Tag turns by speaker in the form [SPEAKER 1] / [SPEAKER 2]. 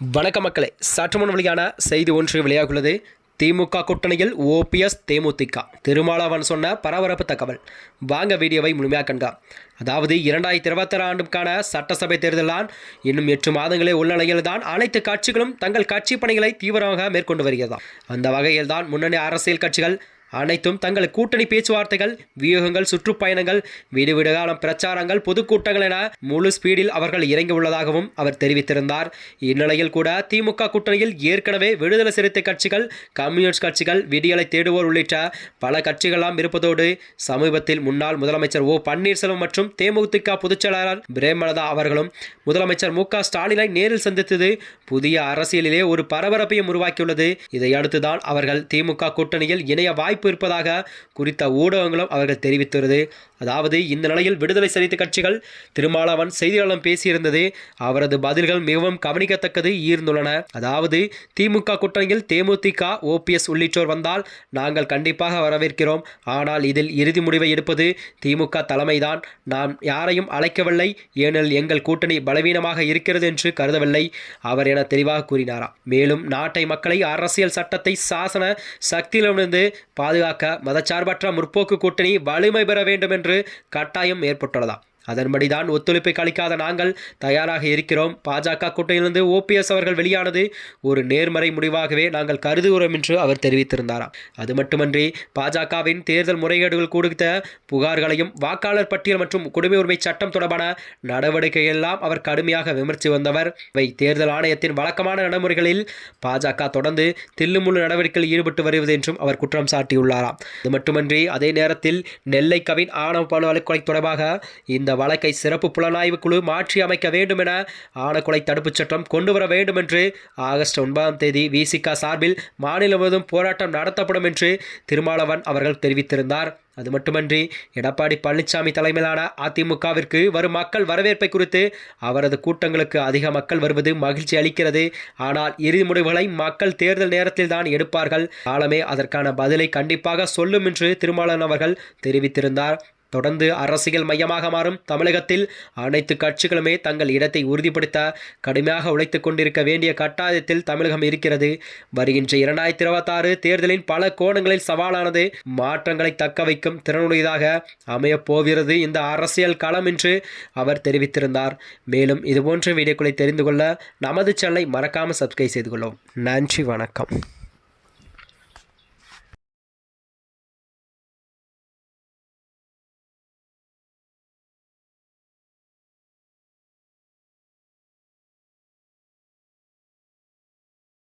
[SPEAKER 1] வணக்க மக்களே சற்று முன் வெளியான செய்தி ஒன்று வெளியாகுள்ளது திமுக கூட்டணியில் ஓபிஎஸ் தேமுதிக. திருமாலாவன் சொன்ன பரபரப்பு தகவல். வாங்க வீடியோவை முழுமையாக கண்கா அதாவது இரண்டாயிரத்தி இருபத்தாறு ஆண்டுக்கான சட்டசபை தேர்தலான் இன்னும் எட்டு மாதங்களே உள்ள நிலையில் தான் அனைத்து கட்சிகளும் தங்கள் கட்சி பணிகளை தீவிரமாக மேற்கொண்டு வருகிறதா. அந்த வகையில் தான் முன்னணி அரசியல் கட்சிகள் அனைத்தும் தங்கள் கூட்டணி பேச்சுவார்த்தைகள் வியூகங்கள் சுற்றுப்பயணங்கள் வீடு வீடுகாலம் பிரச்சாரங்கள் பொதுக்கூட்டங்கள் என முழு ஸ்பீடில் அவர்கள் இறங்கி உள்ளதாகவும் அவர் தெரிவித்திருந்தார். இந்நிலையில் கூட திமுக கூட்டணியில் ஏற்கனவே விடுதலை சிறுத்தை கட்சிகள் கம்யூனிஸ்ட் கட்சிகள் விடியலை தேடுவோர் உள்ளிட்ட பல கட்சிகளாம் இருப்பதோடு சமீபத்தில் முன்னாள் முதலமைச்சர் ஓ பன்னீர்செல்வம் மற்றும் தேமுதிக பொதுச்செயலாளர் பிரேமலதா அவர்களும் முதலமைச்சர் மு க ஸ்டாலினை நேரில் சந்தித்தது புதிய அரசியலிலே ஒரு பரபரப்பையும் உருவாக்கியுள்ளது. இதையடுத்துதான் அவர்கள் திமுக கூட்டணியில் இணைய வாய்ப்பு வாய்ப்பு இருப்பதாக குறித்த ஊடகங்களும் அவர்கள் தெரிவித்துள்ளது. அதாவது இந்த நிலையில் விடுதலை சிறுத்தை கட்சிகள் திருமாவளவன் செய்தியாளர்களிடம் பேசியிருந்தது. அவரது பதில்கள் மிகவும் கவனிக்கத்தக்கது ஈர்ந்துள்ளன. அதாவது திமுக கூட்டணியில் தேமுதிக ஓபிஎஸ் உள்ளிட்டோர் வந்தால் நாங்கள் கண்டிப்பாக வரவேற்கிறோம். ஆனால் இதில் இறுதி முடிவை எடுப்பது திமுக தலைமைதான். நாம் யாரையும் அழைக்கவில்லை. ஏனெனில் எங்கள் கூட்டணி பலவீனமாக இருக்கிறது என்று கருதவில்லை. அவர் என தெளிவாக கூறினாராம் மேலும் நாட்டை மக்களை அரசியல் சட்டத்தை சாசன சக்தியிலிருந்து பா பாதுகாக்க மதச்சார்பற்ற முற்போக்கு கூட்டணி வலிமை பெற வேண்டும் என்று கட்டாயம் ஏற்பட்டுள்ளதாம். அதன்படிதான் ஒத்துழைப்பை அளிக்காத நாங்கள் தயாராக இருக்கிறோம். பாஜக கூட்டணியிலிருந்து ஓபிஎஸ் அவர்கள் வெளியானது ஒரு நேர்மறை முடிவாகவே நாங்கள் கருதுகிறோம் என்று அவர் தெரிவித்திருந்தாராம் அது மட்டுமன்றி பாஜகவின் தேர்தல் முறைகேடுகள் கொடுத்த புகார்களையும் வாக்காளர் பட்டியல் மற்றும் குடிமை உரிமை சட்டம் தொடர்பான நடவடிக்கை எல்லாம் அவர் கடுமையாக விமர்சி வந்தவர். இவை தேர்தல் ஆணையத்தின் வழக்கமான நடைமுறைகளில் பாஜக தொடர்ந்து தில்லுமுள்ளு நடவடிக்கையில் ஈடுபட்டு வருவது என்றும் அவர் குற்றம் சாட்டியுள்ளாராம் இது மட்டுமன்றி அதே நேரத்தில் நெல்லை கவின் ஆணவ பாலியல் கொலை தொடர்பாக இந்த வழக்கை சிறப்பு புலனாய்வு குழு மாற்றி அமைக்க வேண்டும் என ஆணக்கொலை தடுப்புச் சட்டம் கொண்டு வர வேண்டும் என்று ஆகஸ்ட் ஒன்பதாம் தேதி விசிகா சார்பில் மாநிலம் முழுவதும் போராட்டம் நடத்தப்படும் என்று திருமாவளவன் அவர்கள் தெரிவித்திருந்தார். அது மட்டுமன்றி எடப்பாடி பழனிசாமி தலைமையிலான அதிமுகவிற்கு வரும் மக்கள் வரவேற்பை குறித்து அவரது கூட்டங்களுக்கு அதிக மக்கள் வருவது மகிழ்ச்சி அளிக்கிறது. ஆனால் இறுதி முடிவுகளை மக்கள் தேர்தல் நேரத்தில் தான் எடுப்பார்கள். காலமே அதற்கான பதிலை கண்டிப்பாக சொல்லும் என்று திருமாவளவன் அவர்கள் தெரிவித்திருந்தார். தொடர்ந்து அரசியல் மையமாக மாறும் தமிழகத்தில் அனைத்து கட்சிகளுமே தங்கள் இடத்தை உறுதிப்படுத்த கடுமையாக உழைத்துக் கொண்டிருக்க வேண்டிய கட்டாயத்தில் தமிழகம் இருக்கிறது. வருகின்ற இரண்டாயிரத்தி இருபத்தாறு தேர்தலின் பல கோணங்களில் சவாலானது மாற்றங்களை தக்க வைக்கும் திறனுடையதாக அமையப் போகிறது இந்த அரசியல் களம் என்று அவர் தெரிவித்திருந்தார். மேலும் இதுபோன்ற வீடியோக்களை தெரிந்து கொள்ள நமது சேனலை மறக்காமல் சப்ஸ்கிரைப் செய்து கொள்ளவும். நன்றி வணக்கம்.